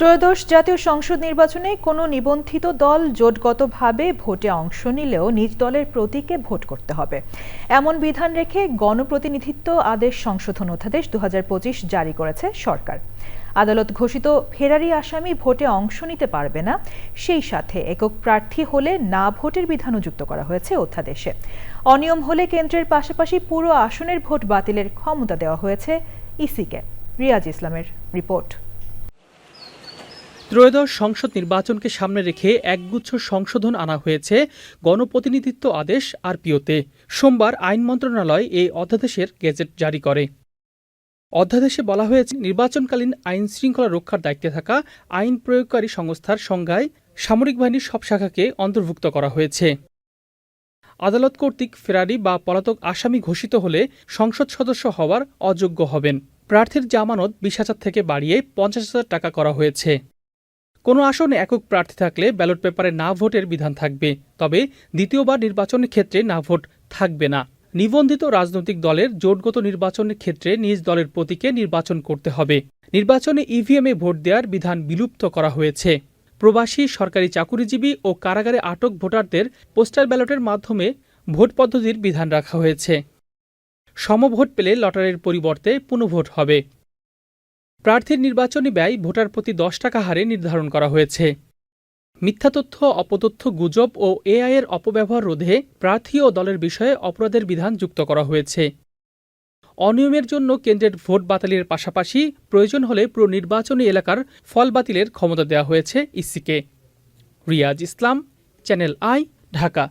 ত্রয়োদশ জাতীয় সংসদ নির্বাচনে কোনো নিবন্ধিত দল জোটগতভাবে ভোটে অংশ নিলেও নিজ দলের প্রতীকে ভোট করতে হবে। এমন বিধান রেখে গণপ্রতিনিধিত্ব আদেশ সংশোধন অধ্যাদেশ দু হাজার পঁচিশ জারি করেছে সরকার। আদালত ঘোষিত ফেরারি আসামি ভোটে অংশ নিতে পারবে না, সেই সাথে একক প্রার্থী হলে না ভোটের বিধানও যুক্ত করা হয়েছে অধ্যাদেশে। অনিয়ম হলে কেন্দ্রের পাশাপাশি পুরো আসনের ভোট বাতিলের ক্ষমতা দেওয়া হয়েছে ইসিকে। রিয়াজ ইসলামের রিপোর্ট। ত্রয়োদশ সংসদ নির্বাচনকে সামনে রেখে একগুচ্ছ সংশোধন আনা হয়েছে গণপ্রতিনিধিত্ব আদেশ আরপিওতে। সোমবার আইন মন্ত্রণালয় এই অধ্যাদেশের গেজেট জারি করে। অধ্যাদেশে বলা হয়েছে, নির্বাচনকালীন আইন শৃঙ্খলা রক্ষার দায়িত্বে থাকা আইন প্রয়োগকারী সংস্থার সংজ্ঞায় সামরিক বাহিনীর সব শাখাকে অন্তর্ভুক্ত করা হয়েছে। আদালত কর্তৃক ফেরারি বা পলাতক আসামি ঘোষিত হলে সংসদ সদস্য হওয়ার অযোগ্য হবেন। প্রার্থীর জামানত বিশ হাজার থেকে বাড়িয়ে পঞ্চাশ হাজার টাকা করা হয়েছে। কোনো আসনে একক প্রার্থী থাকলে ব্যালট পেপারে না ভোটের বিধান থাকবে। তবে দ্বিতীয়বার নির্বাচনের ক্ষেত্রে না ভোট থাকবে না। নিবন্ধিত রাজনৈতিক দলের জোটগত নির্বাচনের ক্ষেত্রে নিজ দলের প্রতীকে নির্বাচন করতে হবে। নির্বাচনে ইভিএমে ভোট দেওয়ার বিধান বিলুপ্ত করা হয়েছে। প্রবাসী, সরকারি চাকুরিজীবী ও কারাগারে আটক ভোটারদের পোস্টাল ব্যালটের মাধ্যমে ভোট পদ্ধতির বিধান রাখা হয়েছে। সমভোট পেলে লটারির পরিবর্তে পুনঃভোট হবে। প্রার্থীর নির্বাচনী ব্যয় ভোটার প্রতি দশ টাকা হারে নির্ধারণ করা হয়েছে। মিথ্যা তথ্য, অপতথ্য গুজব ও এআইয়ের অপব্যবহার রোধে প্রার্থী ও দলের বিষয়ে অপরাধের বিধান যুক্ত করা হয়েছে। অনিয়মের জন্য কেন্দ্রের ভোট বাতিলের পাশাপাশি প্রয়োজন হলে পুরো নির্বাচনী এলাকার ফল বাতিলের ক্ষমতা দেওয়া হয়েছে ইসিকে। Riaz Islam, channel I, Dhaka.